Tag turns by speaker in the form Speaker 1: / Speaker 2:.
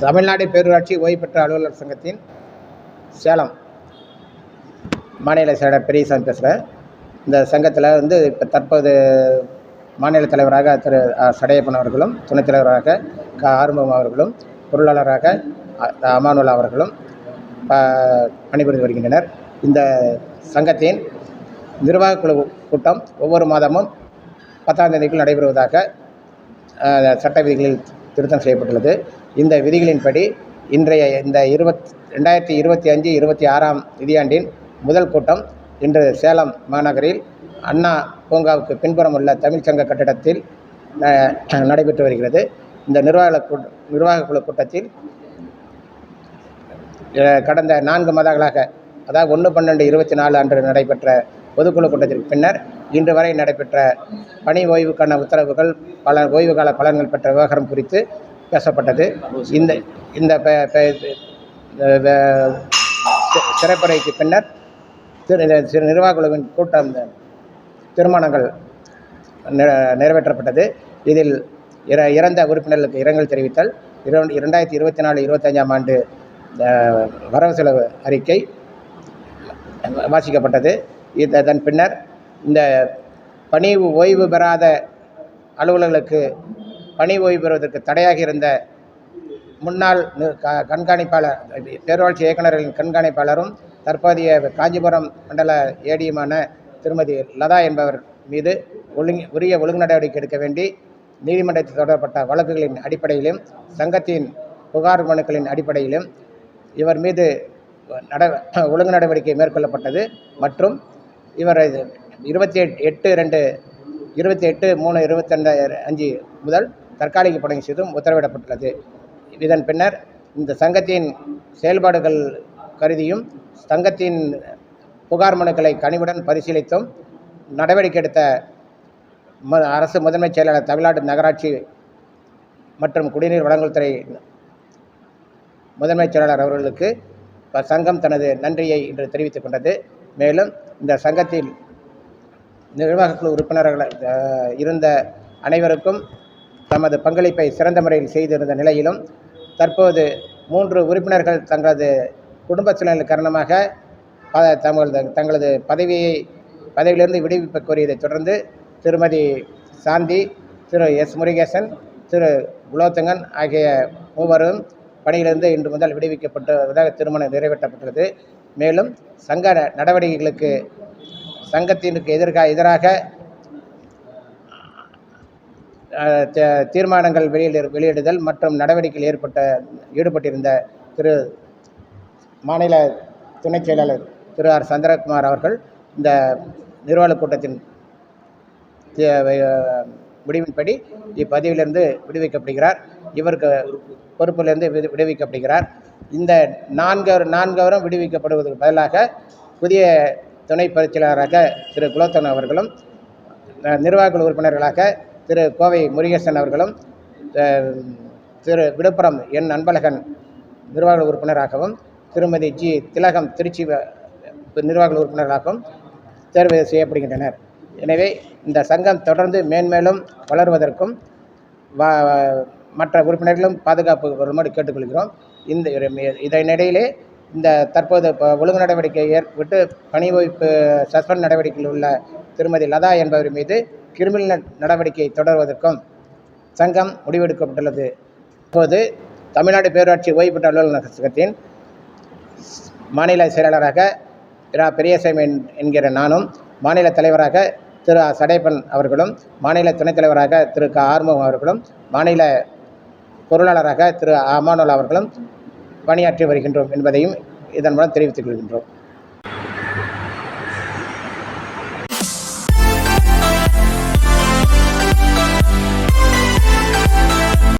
Speaker 1: தமிழ்நாடு பேரூராட்சி ஓய்வு பெற்ற அலுவலர் சங்கத்தின் சேலம் மாநில செயலர் பெரியசாமி பேசுகிறேன் இந்த சங்கத்தில் வந்து இப்போ தற்போது மாநில தலைவராக திரு சடையப்பன் அவர்களும் துணைத் தலைவராக க ஆறுமுகம் அவர்களும் பொருளாளராக அ. அமானுல்லா அவர்களும் ப- பணிபுரிந்து வருகின்றனர் இந்த சங்கத்தின் நிர்வாக குழு கூட்டம் ஒவ்வொரு மாதமும் பத்தாம் தேதிக்குள் நடைபெறுவதாக சட்ட விதிகளில் திருத்தம் செய்யப்பட்டுள்ளது. இந்த விதிகளின்படி இன்றைய இந்த இருபத் ரெண்டாயிரத்தி இருபத்தி அஞ்சு இருபத்தி ஆறாம் நிதியாண்டின் முதல் கூட்டம் இன்று சேலம் மாநகரில் அண்ணா பூங்காவுக்கு பின்புறம் உள்ள தமிழ்ச்சங்க கட்டிடத்தில் நடைபெற்று வருகிறது. இந்த நிர்வாக கூட்ட குழு கூட்டத்தில் கடந்த நான்கு மாதங்களாக அதாவது ஒன்று பன்னெண்டு இருபத்தி நாலு அன்று நடைபெற்ற பொதுக்குழு கூட்டத்திற்கு பின்னர் இன்று வரை நடைபெற்ற பணி ஓய்வுக்கான உத்தரவுகள் பல ஓய்வு கால பலன்கள் பெற்ற விவகாரம் குறித்து பேசப்பட்டது. இந்த இந்த சிறப்புரைக்கு பின்னர் திரு திரு நிர்வாக குழுவின் கூட்டம் தீர்மானங்கள் நிற- நிறைவேற்றப்பட்டது. இதில் இற இறந்த உறுப்பினர்களுக்கு இரங்கல் தெரிவித்தல் இரண்டு இரண்டாயிரத்தி இருபத்தி நாலு இருபத்தஞ்சாம் ஆண்டு வரவு செலவு அறிக்கை வாசிக்கப்பட்டது. இதன் பின்னர் இந்த பணி ஓய்வு பெறாத அலுவலர்களுக்கு பணி ஓய்வு பெறுவதற்கு தடையாக இருந்த முன்னாள் கண்காணிப்பாளர் பேரூராட்சி இயக்குநர்களின் கண்காணிப்பாளரும் தற்போதைய காஞ்சிபுரம் மண்டல ஏடியுமான திருமதி லதா என்பவர் மீது ஒழுங்கு உரிய ஒழுங்கு நடவடிக்கை எடுக்க வேண்டி நீதிமன்றத்தில் தொடரப்பட்ட வழக்குகளின் அடிப்படையிலும் சங்கத்தின் புகார் மனுக்களின் அடிப்படையிலும் இவர் மீது நட ஒழுங்கு நடவடிக்கை மேற்கொள்ளப்பட்டது மற்றும் இவர் இருபத்தி எட்டு ரெண்டு இருபத்தி எட்டு மூணு இருபத்தெண்டு அஞ்சு முதல் தற்காலிக பணி செய்தும் உத்தரவிடப்பட்டுள்ளது. இதன் பின்னர் இந்த சங்கத்தின் செயல்பாடுகள் கருதியும் சங்கத்தின் புகார் மனுக்களை கனிவுடன் பரிசீலித்தும் நடவடிக்கை எடுத்த ம- அரசு முதன்மைச் செயலாளர் தமிழ்நாடு நகராட்சி மற்றும் குடிநீர் வழங்கல் துறை முதன்மைச் செயலாளர் அவர்களுக்கு சங்கம் தனது நன்றியை இன்று தெரிவித்துக் கொண்டது. மேலும் இந்த சங்கத்தில் நிர்வாகக்குழு உறுப்பினர்கள் இருந்த அனைவருக்கும் தமது பங்களிப்பை சிறந்த முறையில் செய்திருந்த நிலையிலும் தற்போது மூன்று உறுப்பினர்கள் தங்களது குடும்ப சூழ்நிலை காரணமாக தங்களது தங்களது பதவியை பதவியிலிருந்து விடுவிப்பு கோரியதைத் தொடர்ந்து திருமதி சாந்தி திரு எஸ் முருகேசன் திரு குலோத்தங்கன் ஆகிய மூவரும் பணியிலிருந்து இன்று முதல் விடுவிக்கப்பட்டுள்ளதாக திருமணம் நிறைவேற்றப்பட்டுள்ளது. மேலும் சங்க நடவடிக்கைகளுக்கு சங்கத்திற்கு எதிர்க எதிராக தீர்மானங்கள் வெளியிட வெளியிடுதல் மற்றும் நடவடிக்கையில் ஏற்பட்ட ஈடுபட்டிருந்த திரு மாநில துணைச் செயலாளர் திரு ஆர் சந்திரகுமார் அவர்கள் இந்த நிர்வாகக் கூட்டத்தின் முடிவின்படி இப்பதவியிலிருந்து விடுவிக்கப்படுகிறார். இவருக்கு பொறுப்பிலிருந்து விடு விடுவிக்கப்படுகிறார். இந்த நான்கு நான்கவரும் விடுவிக்கப்படுவதற்கு பதிலாக புதிய துணை பயிற்சியாளராக திரு குலோத்தன் அவர்களும் அஹ், நிர்வாக உறுப்பினர்களாக திரு கோவை முருகேசன் அவர்களும் திரு விழுப்புரம் என் அன்பழகன் நிர்வாக உறுப்பினராகவும் திருமதி ஜி திலகம் திருச்சி நிர்வாக உறுப்பினர்களாகவும் தேர்வு செய்யப்படுகின்றனர். எனவே இந்த சங்கம் தொடர்ந்து மேன்மேலும் வளர்வதற்கும் மற்ற உறுப்பினர்களும் பாதுகாப்பு வருமாறு கேட்டுக்கொள்கிறோம். இந்த இதனிடையிலே இந்த தற்போது இப்போ ஒழுங்கு நடவடிக்கை ஏற்பட்டு பணி ஓய்வு சஸ்பெண்ட் நடவடிக்கையில் உள்ள திருமதி லதா என்பவர் மீது கிரிமினல் நடவடிக்கை தொடர்வதற்கும் சங்கம் முடிவெடுக்கப்பட்டுள்ளது. இப்போது தமிழ்நாடு பேரூராட்சி ஓய்வு பெற்ற அலுவலக சங்கத்தின் மாநில செயலாளராக இரா பெரியசாமி என்கிற நானும் மாநில தலைவராக திரு சடைப்பன் அவர்களும் மாநில துணைத் தலைவராக திரு க ஆர்முகம் அவர்களும் மாநில பொருளாளராக திரு அமானுல் அவர்களும் பணியாற்றி வருகின்றோம் என்பதையும் இதன் மூலம் தெரிவித்துக் கொள்கின்றோம்.